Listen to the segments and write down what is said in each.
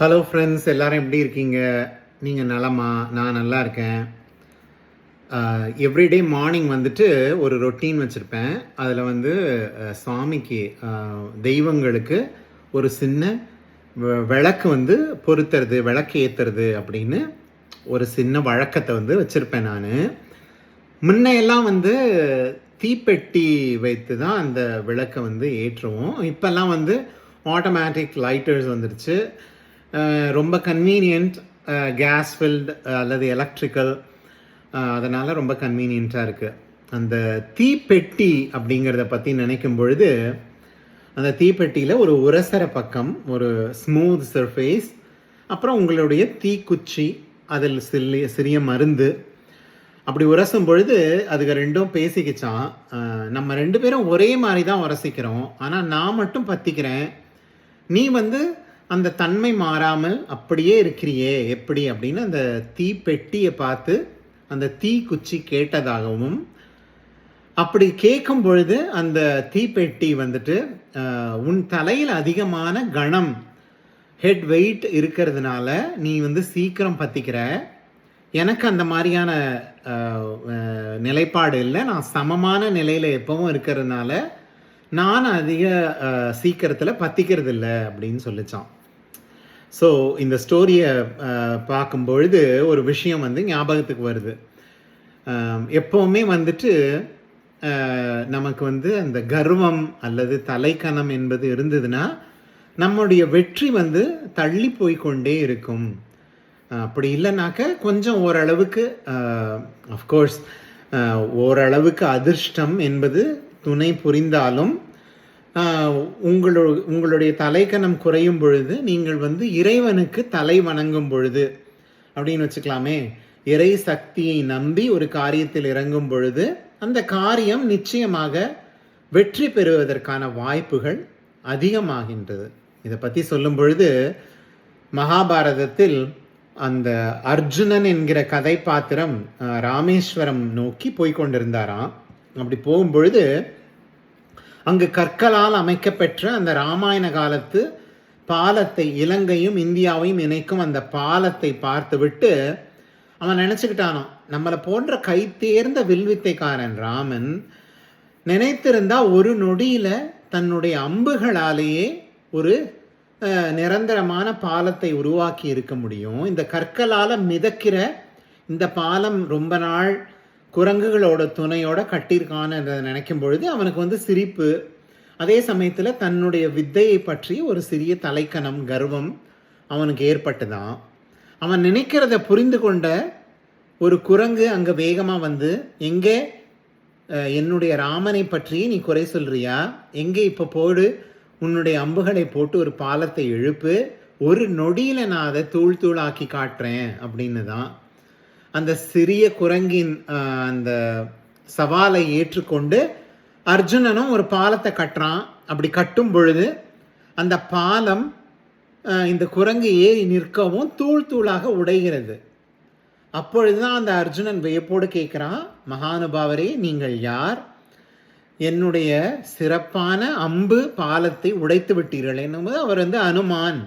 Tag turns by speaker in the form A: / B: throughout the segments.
A: Hello friends எல்லாரும் எப்படி இருக்கீங்க? நீங்கள் நலமா? நான் நல்லா இருக்கேன். எவ்ரிடே மார்னிங் வந்துட்டு ஒரு ரொட்டீன் வச்சுருப்பேன். அதில் வந்து சுவாமிக்கு தெய்வங்களுக்கு ஒரு சின்ன வ- விளக்கு வந்து பொருத்துறது விளக்கு ஏற்றுறது அப்படின்னு ஒரு சின்ன வழக்கத்தை வந்து வச்சுருப்பேன் நான். முன்னையெல்லாம் வந்து தீப்பெட்டி வைத்து தான் அந்த விளக்கை வந்து ஏற்றுவோம். இப்போல்லாம் வந்து ஆட்டோமேட்டிக் லைட்டர்ஸ் வந்துடுச்சு ரொம்ப கன்வீனியன்ட் கேஸ் ஃபில்டு அல்லது எலக்ட்ரிக்கல் அதனால் ரொம்ப கன்வீனியண்ட்டாக இருக்குது அந்த தீப்பெட்டி அப்படிங்கிறத பற்றி நினைக்கும் பொழுது அந்த தீப்பெட்டியில் ஒரு உரசர பக்கம் ஒரு ஸ்மூத் சர்ஃபேஸ் அப்புறம் உங்களுடைய தீக்குச்சி அதில் சிறிய சிறிய மருந்து அப்படி உரசும் பொழுது அதுக்கு ரெண்டும் பேசிக்கிச்சான் நம்ம ரெண்டு பேரும் ஒரே மாதிரி தான் உரசிக்கிறோம். ஆனால் நான் மட்டும் பற்றிக்கிறேன் நீ வந்து அந்த தன்மை மாறாமல் அப்படியே இருக்கிறியே எப்படி அப்படின்னு அந்த தீப்பெட்டியை பார்த்து அந்த தீக்குச்சி கேட்டதாகவும் அப்படி கேட்கும் பொழுது அந்த தீப்பெட்டி வந்துட்டு உன் தலையில் அதிகமான கணம் ஹெட் வெயிட் இருக்கிறதுனால நீ வந்து சீக்கிரம் பற்றிக்கிற எனக்கு அந்த மாதிரியான நிலைப்பாடு இல்லை. நான் சமமான நிலையில் எப்பவும் இருக்கிறதுனால நான் அதிக சீக்கிரத்தில் பத்திக்கிறது இல்லை அப்படின்னு சொல்லிச்சான். ஸோ இந்த ஸ்டோரியை பார்க்கும் பொழுது ஒரு விஷயம் வந்து ஞாபகத்துக்கு வருது. எப்போவுமே வந்துட்டு நமக்கு வந்து அந்த கர்வம் அல்லது தலைக்கணம் என்பது இருந்ததுன்னா நம்முடைய வெற்றி வந்து தள்ளி போய்கொண்டே இருக்கும். அப்படி இல்லைனாக்க கொஞ்சம் ஓரளவுக்கு அஃப்கோர்ஸ் ஓரளவுக்கு அதிர்ஷ்டம் என்பது துணை புரிந்தாலும் உங்களு உங்களுடைய தலைக்கணம் குறையும் பொழுது நீங்கள் வந்து இறைவனுக்கு தலை வணங்கும் பொழுது அப்படின்னு வச்சுக்கலாமே இறை சக்தியை நம்பி ஒரு காரியத்தில் இறங்கும் பொழுது அந்த காரியம் நிச்சயமாக வெற்றி பெறுவதற்கான வாய்ப்புகள் அதிகமாகின்றது. இதை பற்றி சொல்லும் பொழுது மகாபாரதத்தில் அந்த அர்ஜுனன் என்கிற கதை பாத்திரம் ராமேஸ்வரம் நோக்கி போய்கொண்டிருந்தாராம் கொண்டிருந்தாராம். அப்படி போகும்பொழுது அங்கு கற்களால் அமைக்கப்பெற்ற அந்த ராமாயண காலத்து பாலத்தை இலங்கையும் இந்தியாவையும் இணைக்கும் அந்த பாலத்தை பார்த்துவிட்டு அவன் நினச்சிக்கிட்டானோ நம்மளை போன்ற கைத்தேர்ந்த வில்வித்தைக்காரன் ராமன் நினைத்திருந்தா ஒரு நொடியில் தன்னுடைய அம்புகளாலேயே ஒரு நிரந்தரமான பாலத்தை உருவாக்கி இருக்க முடியும். இந்த கற்களால் மிதக்கிற இந்த பாலம் ரொம்ப நாள் குரங்குகளோட துணையோட கட்டியிருக்கான்னு நினைக்கும் பொழுது அவனுக்கு வந்து சிரிப்பு. அதே சமயத்தில் தன்னுடைய வித்தையை பற்றி ஒரு சிறிய தலைக்கணம் கர்வம் அவனுக்கு ஏற்பட்டுதான் அவன் நினைக்கிறத புரிந்து கொண்ட ஒரு குரங்கு அங்கே வேகமாக வந்து எங்கே? என்னுடைய ராமனை பற்றி நீ குறை சொல்றியா? எங்கே இப்போ போடு? உன்னுடைய அம்புகளை போட்டு ஒரு பாலத்தை எழுப்பு. ஒரு நொடியில் நான் அதை தூள் தூளாக்கி காட்டுறேன் அப்படின்னு தான் அந்த சிறிய குரங்கின் அந்த சவாலை ஏற்றுக்கொண்டு அர்ஜுனனும் ஒரு பாலத்தை கட்டுறான். அப்படி கட்டும் பொழுது அந்த பாலம் இந்த குரங்கு ஏறி நிற்கவும் தூள் தூளாக உடைகிறது. அப்பொழுதுதான் அந்த அர்ஜுனன் வியப்போடு கேட்குறான் மகானுபாவரே நீங்கள் யார்? என்னுடைய சிறப்பான அம்பு பாலத்தை உடைத்து விட்டீர்கள். என்னும்போது அவர் வந்து அனுமான்.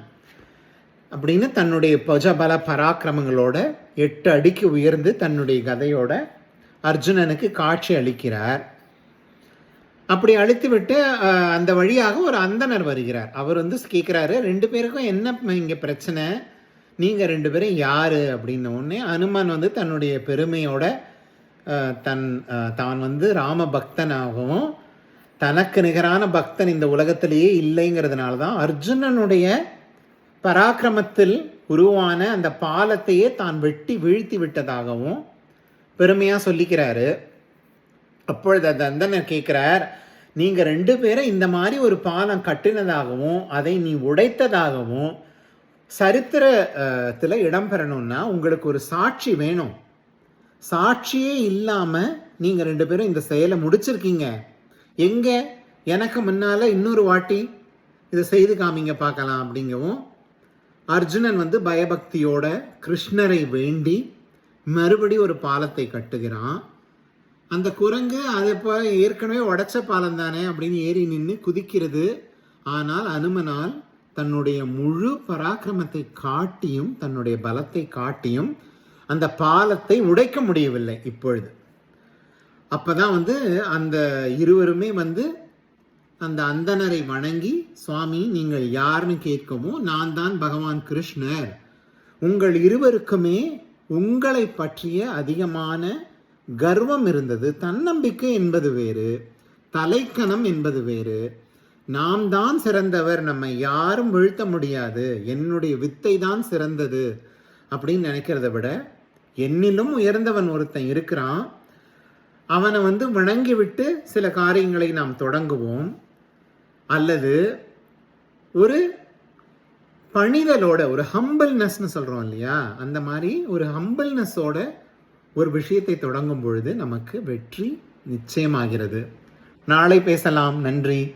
A: அப்படின்னு தன்னுடைய பஜபல பராக்கிரமங்களோட எட்டு அடிக்கு உயர்ந்து தன்னுடைய கதையோட அர்ஜுனனுக்கு காட்சி அளிக்கிறார். அப்படி அழித்துவிட்டு அந்த வழியாக ஒரு அந்தனர் வருகிறார். அவர் வந்து கேட்குறாரு ரெண்டு பேருக்கும் என்ன இங்கே பிரச்சனை? நீங்கள் ரெண்டு பேரும் யார்? அப்படின்ன உடனே அனுமன் வந்து தன்னுடைய பெருமையோட தன் தான் வந்து ராம பக்தனாகவும் தனக்கு நிகரான பக்தன் இந்த உலகத்திலேயே இல்லைங்கிறதுனால தான் அர்ஜுனனுடைய பராக்கிரமத்தில் உருவான அந்த பாலத்தையே தான் வெட்டி வீழ்த்தி விட்டதாகவும் பெருமையாக சொல்லிக்கிறாரு. அப்பொழுது தந்தனர் கேட்குறார் நீங்கள் ரெண்டு பேரும் இந்த மாதிரி ஒரு பாலம் கட்டினதாகவும் அதை நீ உடைத்ததாகவும் சரித்திரத்தில் இடம்பெறணும்னா உங்களுக்கு ஒரு சாட்சி வேணும். சாட்சியே இல்லாமல் நீங்கள் ரெண்டு பேரும் இந்த செயலை முடிச்சிருக்கீங்க. எங்கே? எனக்கு முன்னால் இன்னொரு வாட்டி இதை செய்து காமிங்க பார்க்கலாம் அப்படிங்கவும் அர்ஜுனன் வந்து பயபக்தியோட கிருஷ்ணரை வேண்டி மறுபடி ஒரு பாலத்தை கட்டுகிறான். அந்த குரங்கு அதை இப்போ ஏற்கனவே உடைச்ச பாலம் தானே அப்படின்னு ஏறி நின்று குதிக்கிறது. ஆனால் அனுமனால் தன்னுடைய முழு பராக்கிரமத்தை காட்டியும் தன்னுடைய பலத்தை காட்டியும் அந்த பாலத்தை உடைக்க முடியவில்லை இப்பொழுது. அப்போதான் வந்து அந்த இருவருமே வந்து அந்த அந்தணரை வணங்கி சுவாமி நீங்கள் யாருன்னு கேட்கவும் நான் தான் பகவான் கிருஷ்ணர். உங்கள் இருவருக்குமே உங்களை பற்றிய அதிகமான கர்வம் இருந்தது. தன்னம்பிக்கை என்பது வேறு தலைக்கணம் என்பது வேறு. நாம் தான் சிறந்தவர் நம்மை யாரும் வீழ்த்த முடியாது. என்னுடைய வித்தை தான் சிறந்தது. அப்படின்னு நினைக்கிறத விட என்னிலும் உயர்ந்தவன் ஒருத்தன் இருக்கிறான். அவனை வந்து வணங்கிவிட்டு சில காரியங்களை நாம் தொடங்குவோம். அல்லது ஒரு பணிதலோட ஒரு ஹம்பிள்னஸ்னு சொல்கிறோம் இல்லையா? அந்த மாதிரி ஒரு ஹம்பிள்னஸோட ஒரு விஷயத்தை தொடங்கும் பொழுது நமக்கு வெற்றி நிச்சயமாகிறது. நாளை பேசலாம். நன்றி.